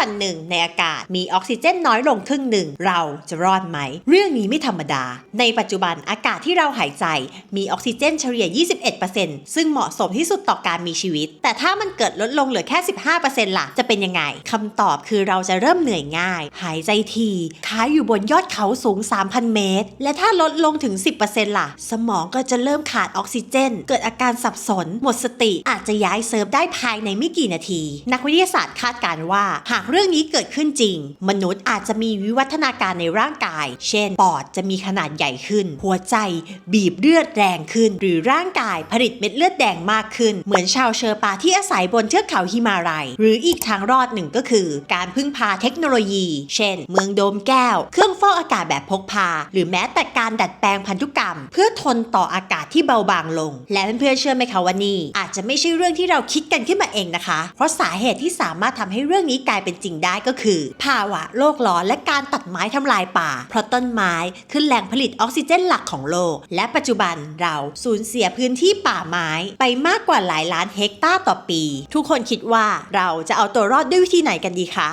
วันหนึ่งในอากาศมีออกซิเจนน้อยลงครึ่งหนึ่ง เราจะรอดไหม เรื่องนี้ไม่ธรรมดา ในปัจจุบันอากาศที่เราหายใจ มีออกซิเจนเฉลี่ย 21%ซึ่งเหมาะสมที่สุดต่อการมีชีวิต แต่ถ้ามันเกิดลดลงเหลือแค่ 15%ล่ะ จะเป็นยังไงคำตอบคือเราจะเริ่มเหนื่อยง่าย หายใจทีค้ายอยู่บนยอดเขาสูง 3,000 เมตร และถ้าลดลงถึง 10%ล่ะ สมองก็จะเริ่มขาดออกซิเจน เกิดอาการสับสน หมดสติอาจจะย้ายเซิร์ฟได้ภายในไม่กี่นาที นักวิทยาศาสตร์คาดการณ์ว่าหากเรื่องนี้เกิดขึ้นจริง มนุษย์อาจจะมีวิวัฒนาการในร่างกาย เช่น ปอดจะมีขนาดใหญ่ขึ้น หัวใจบีบเลือดแรงขึ้น หรือร่างกายผลิตเม็ดเลือดแดงมากขึ้น เหมือนชาวเชอร์ปาที่อาศัยบนเทือกเขาฮิมาลัย หรืออีกทางรอดหนึ่งก็คือ การพึ่งพาเทคโนโลยี เช่น เมืองโดมแก้ว เครื่องฟอกอากาศแบบพกพา หรือแม้แต่การดัดแปลงพันธุกรรม เพื่อทนต่ออากาศที่เบาบางลง และเพื่อนๆเชื่อไหมคะว่านี่อาจจะไม่ใช่เรื่องที่เราคิดกันขึ้นมาเองนะคะ เพราะสาเหตุที่สามารถทำให้เรื่องนี้กลายเป็นเป็นจริงได้ก็คือ ภาวะโลกร้อนและการตัดไม้ทำลายป่า เพราะต้นไม้คือแหล่งผลิตออกซิเจนหลักของโลก และปัจจุบันเราสูญเสียพื้นที่ป่าไม้ไปมากกว่าหลายล้านเฮกตาร์ต่อปี ทุกคนคิดว่าเราจะเอาตัวรอดด้วยวิธีไหนกันดีคะ